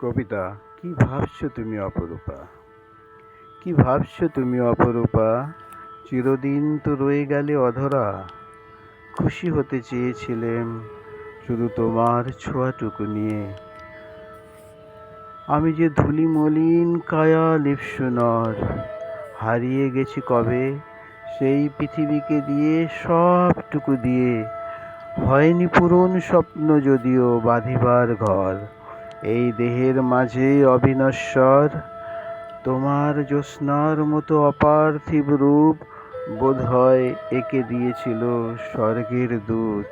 কবিতা, কি ভাবছ তুমি অপরূপা? কি ভাবছ তুমি অপরূপা? চিরদিন তো রয়ে গেলে অধরা। খুশি হতে চেয়েছিলেম শুধু তোমার ছোঁয়াটুকু নিয়ে। আমি যে ধুলি মলিন কায়া লিপসুনর হারিয়ে গেছি কবে? সেই পৃথিবীকে দিয়ে সবটুকু দিয়ে হয়নি পূরণ স্বপ্ন যদিও বাঁধিবার ঘর। এই দেহের মাঝে অবিনশ্বর। তোমার জ্যোৎস্নার মতো অপার্থিব রূপ বোধ হয় একে দিয়েছিল স্বর্গের দূত।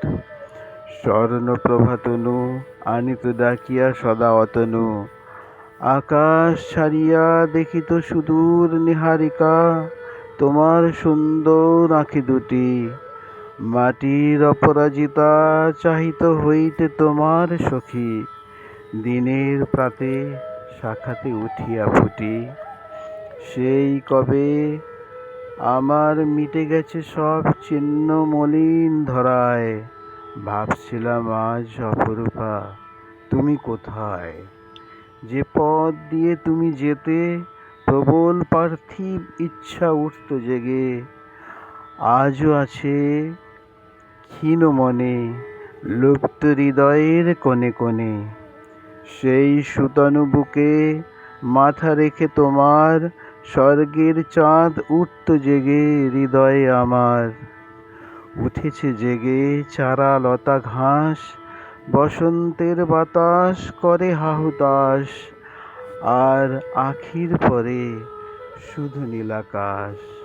স্বর্ণ প্রভাতনু আনিত ডাকিয়া সদা অতনু। আকাশ ছাড়িয়া দেখিত সুদূর নিহারিকা, তোমার সুন্দর আঁখি দুটি। মাটির অপরাজিতা চাহিত হইতে তোমার সখী। দিনের প্রাতে শাখাতে উঠিয়া ফুটি। সেই কবে আমার মিটে গেছে সব চিহ্ন মলিন ধরায়। ভাবছিলাম আজ অপরূপা, তুমি কোথায়? যে পথ দিয়ে তুমি যেতে, প্রবল পার্থিব ইচ্ছা উঠত জেগে। আজও আছে ক্ষীণ মনে, লুপ্ত হৃদয়ের কোণে কোণে। সেই সুতনু বুকে মাথা রেখে তোমার স্বর্গের চাঁদ উঠত জেগে হৃদয়ে আমার। উঠেছে জেগে চারা লতা ঘাস, বসন্তের বাতাস করে হাহুতাস আর আখির পরে শুধু নীলাকাশ।